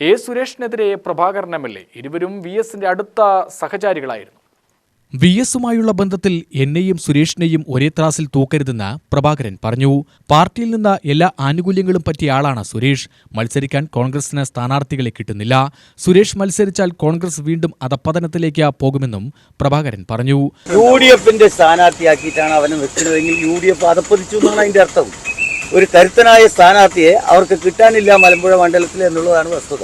A സുരേഷിനെതിരെ Prabhakaran M L A ഇരുവരും V എസിന്റെ അടുത്ത സഹചാരികളായിരുന്നു. വി എസുമായുള്ള ബന്ധത്തിൽ എന്നെയും സുരേഷിനെയും ഒരേ ത്രാസിൽ തൂക്കരുതെന്ന് പ്രഭാകരൻ പറഞ്ഞു. പാർട്ടിയിൽ നിന്ന് എല്ലാ ആനുകൂല്യങ്ങളും പറ്റിയ ആളാണ് സുരേഷ്. മത്സരിക്കാൻ കോൺഗ്രസിന് സ്ഥാനാർത്ഥികളെ കിട്ടുന്നില്ല. സുരേഷ് മത്സരിച്ചാൽ കോൺഗ്രസ് വീണ്ടും അധപ്പതനത്തിലേക്ക് പോകുമെന്നും പ്രഭാകരൻ പറഞ്ഞു. യു ഡി എഫിന്റെ സ്ഥാനാർത്ഥിയാക്കിയിട്ടാണ് അവനെ വെക്കുന്നതെങ്കിൽ യു ഡി എഫ് അതപ്പതിച്ചു എന്നാണ് അതിന്റെ അർത്ഥം. ഒരു കരുത്തനായ സ്ഥാനാർത്ഥിയെ അവർക്ക് കിട്ടാനില്ല മലമ്പുഴ മണ്ഡലത്തിൽ എന്നുള്ളതാണ് വസ്തുത.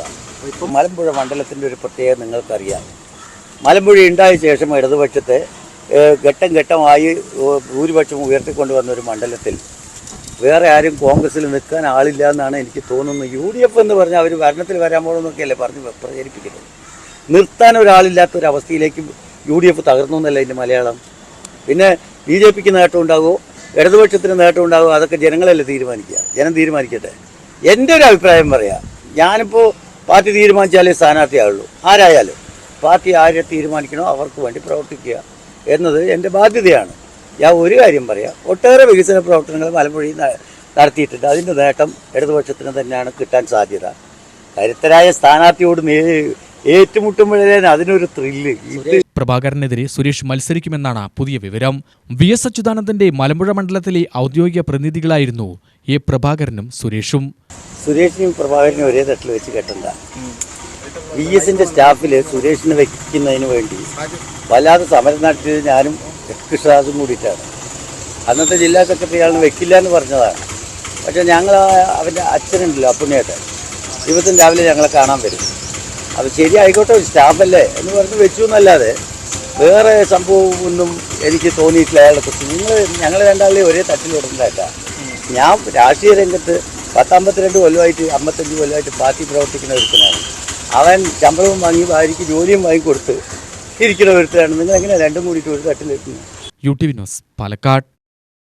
ഇപ്പം മലമ്പുഴ മണ്ഡലത്തിന്റെ ഒരു പ്രത്യേകത നിങ്ങൾക്കറിയാം. മലമ്പുഴ ഉണ്ടായ ശേഷം ഇടതുപക്ഷത്തെ ഘട്ടം ഘട്ടമായി ഭൂരിപക്ഷം ഉയർത്തിക്കൊണ്ടുവന്ന ഒരു മണ്ഡലത്തിൽ വേറെ ആരും കോൺഗ്രസ്സിൽ നിൽക്കാൻ ആളില്ല എന്നാണ് എനിക്ക് തോന്നുന്നത്. യു ഡി എഫ് എന്ന് പറഞ്ഞാൽ അവർ ഭരണത്തിൽ വരാൻ പോകണമെന്നൊക്കെയല്ലേ പറഞ്ഞ് പ്രചരിപ്പിക്കുന്നത്. നിർത്താൻ ഒരാളില്ലാത്ത ഒരു അവസ്ഥയിലേക്ക് യു ഡി എഫ് തകർന്നു എന്നല്ല ഇതിന്റെ മലയാളം? പിന്നെ ബി ജെ പിക്ക് നേട്ടം ഉണ്ടാകുമോ ഇടതുപക്ഷത്തിന് നേട്ടം ഉണ്ടാകും അതൊക്കെ ജനങ്ങളല്ലേ തീരുമാനിക്കുക? ജനം തീരുമാനിക്കട്ടെ. എന്റെ ഒരു അഭിപ്രായം പറയാം. ഞാനിപ്പോൾ പാർട്ടി തീരുമാനിച്ചാലേ സ്ഥാനാർത്ഥിയാവുള്ളൂ. ആരായാലും പാർട്ടി ആരെ തീരുമാനിക്കണോ അവർക്ക് വേണ്ടി പ്രവർത്തിക്കുക എന്നത് എന്റെ ബാധ്യതയാണ്. ഞാൻ ഒരു കാര്യം പറയാം. ഒട്ടേറെ വികസന പ്രവർത്തനങ്ങൾ മലമ്പുഴയിൽ നടത്തിയിട്ടുണ്ട്. അതിന്റെ നേട്ടം ഇടതുപക്ഷത്തിന് തന്നെയാണ് കിട്ടാൻ സാധ്യത. കരുത്തരായ സ്ഥാനാർത്ഥിയോട് ഏറ്റുമുട്ടുമ്പോഴേ അതിനൊരു ത്രില്ല് പ്രഭാകരനെതിരെ സുരേഷ് മത്സരിക്കുമെന്നാണ് പുതിയ വിവരം. വി എസ് അച്യുതാനന്ദന്റെ മലമ്പുഴ മണ്ഡലത്തിലെ ഔദ്യോഗിക പ്രതിനിധികളായിരുന്നു എ പ്രഭാകരനും സുരേഷും. സുരേഷിനും പ്രഭാകരനും ഒരേ തട്ടിൽ വെച്ച് കെട്ടണ്ട വി എസിന്റെ സ്റ്റാഫിൽ സുരേഷിനെ വെക്കുന്നതിന് വേണ്ടി വല്ലാതെ സമരം നടത്തിയത് ഞാനും കൃഷ്ണദാസും കൂടിയിട്ടാണ്. അന്നത്തെ ജില്ലാ സെക്രട്ടറി ആളിന് വെക്കില്ല എന്ന് പറഞ്ഞതാണ് പക്ഷേ ഞങ്ങൾ അവന്റെ അച്ഛനുണ്ടല്ലോ അപ്പുണ്ണിയേട്ടൻ. ദിവസം രാവിലെ ഞങ്ങളെ കാണാൻ വരും. അത് ശരിയായിക്കോട്ടെ സ്റ്റാഫല്ലേ എന്ന് പറഞ്ഞ് വെച്ചു എന്നല്ലാതെ വേറെ സംഭവം ഒന്നും എനിക്ക് തോന്നിയിട്ടില്ല. അയാളെ കുറിച്ച് നിങ്ങൾ ഞങ്ങൾ രണ്ടാളെയും ഒരേ തട്ടിലിടണ്ടല്ല ഞാൻ രാഷ്ട്രീയ രംഗത്ത് പത്തമ്പത്തിരണ്ട് കൊല്ലമായിട്ട് അമ്പത്തഞ്ച് കൊല്ലമായിട്ട് പാർട്ടി പ്രവർത്തിക്കുന്ന ഒരുത്തനാണ്. അവൻ ശമ്പളവും വാങ്ങി ഭാര്യയ്ക്ക് ജോലിയും വാങ്ങി കൊടുത്ത് ഇരിക്കുന്ന ഒരുത്തനാണ്. നിങ്ങൾ എങ്ങനെ രണ്ടും കൂടിയിട്ട് ഒരു തട്ടിലിരിക്കുന്നത് യു ടി വിനോസ് പാലക്കാട്.